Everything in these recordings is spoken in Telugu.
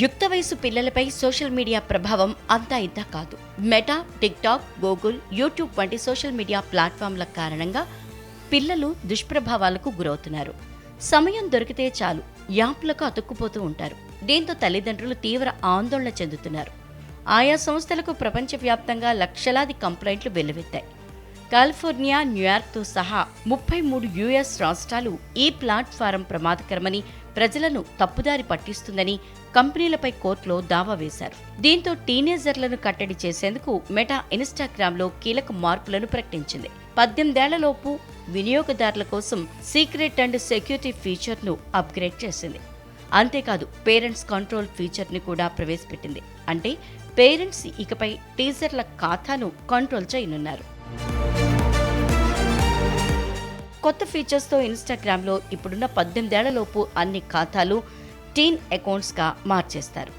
యుక్త వయసు పిల్లలపై సోషల్ మీడియా ప్రభావం అంతా ఇంత కాదు. మెటా టిక్టాక్ గూగుల్ యూట్యూబ్ వంటి సోషల్ మీడియా ప్లాట్ఫామ్ల కారణంగా పిల్లలు దుష్ప్రభావాలకు గురవుతున్నారు. సమయం దొరికితే చాలు యాప్లకు అతుక్కుపోతూ ఉంటారు. దీంతో తల్లిదండ్రులు తీవ్ర ఆందోళన చెందుతున్నారు. ఆయా సంస్థలకు ప్రపంచవ్యాప్తంగా లక్షలాది కంప్లైంట్లు వెల్లువెత్తాయి. కాలిఫోర్నియా న్యూయార్క్తో సహా ముప్పై మూడు యుఎస్ రాష్ట్రాలు ఈ ప్లాట్ఫారం ప్రమాదకరమని ప్రజలను తప్పుదారి పట్టిస్తుందని కంపెనీలపై కోర్టులో దావా వేశారు. దీంతో టీనేజర్లను కట్టడి చేసేందుకు మెటా ఇన్స్టాగ్రామ్లో కీలక మార్పులను ప్రకటించింది. పద్దెనిమిదేళ్ళలోపు వినియోగదారుల కోసం సీక్రెట్ అండ్ సెక్యూరిటీ ఫీచర్ను అప్గ్రేడ్ చేసింది. అంతేకాదు పేరెంట్స్ కంట్రోల్ ఫీచర్ని కూడా ప్రవేశపెట్టింది. అంటే పేరెంట్స్ ఇకపై టీజర్ల ఖాతాను కంట్రోల్ చేయనున్నారు. కొత్త ఫీచర్స్తో ఇన్స్టాగ్రామ్లో ఇప్పుడున్న పద్దెనిమిదేళ్ళలోపు అన్ని ఖాతాలు టీన్ అకౌంట్స్గా మార్చేస్తారు.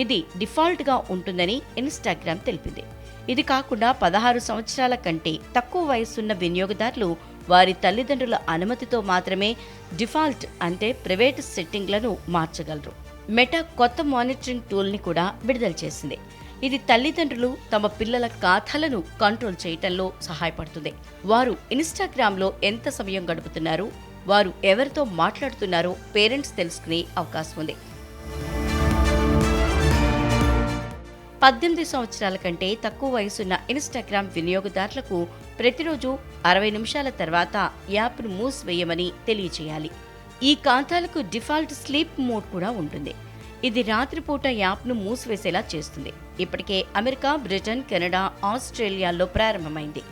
ఇది డిఫాల్ట్గా ఉంటుందని ఇన్స్టాగ్రామ్ తెలిపింది. ఇది కాకుండా పదహారు సంవత్సరాల కంటే తక్కువ వయసున్న వినియోగదారులు వారి తల్లిదండ్రుల అనుమతితో మాత్రమే డిఫాల్ట్ అంటే ప్రైవేట్ సెట్టింగ్లను మార్చగలరు. మెటా కొత్త మానిటరింగ్ టూల్ని కూడా విడుదల చేసింది. ఇది తల్లిదండ్రులు తమ పిల్లల ఖాతాలను కంట్రోల్ చేయటంలో సహాయపడుతుంది. వారు ఇన్స్టాగ్రామ్లో ఎంత సమయం గడుపుతున్నారో వారు ఎవరితో మాట్లాడుతున్నారో పేరెంట్స్ తెలుసుకునే అవకాశం ఉంది. పద్దెనిమిది సంవత్సరాల కంటే తక్కువ వయసున్న ఇన్స్టాగ్రామ్ వినియోగదారులకు ప్రతిరోజు అరవై నిమిషాల తర్వాత యాప్ను మూసివేయమని తెలియజేయాలి. ఈ ఖాతాలకు డిఫాల్ట్ స్లీప్ మోడ్ కూడా ఉంటుంది. ఇది రాత్రిపూట యాప్ను మూసివేసేలా చేస్తుంది. ఇప్పటికే అమెరికా బ్రిటన్ కెనడా ఆస్ట్రేలియాల్లో ప్రారంభమైంది.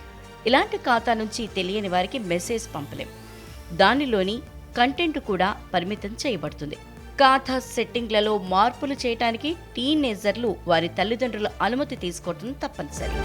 ఇలాంటి ఖాతా నుంచి తెలియని వారికి మెసేజ్ పంపలేం. దానిలోని కంటెంట్ కూడా పరిమితం చేయబడుతుంది. ఖాతా సెట్టింగ్లలో మార్పులు చేయడానికి టీనేజర్లు వారి తల్లిదండ్రుల అనుమతి తీసుకోవటం తప్పనిసరి.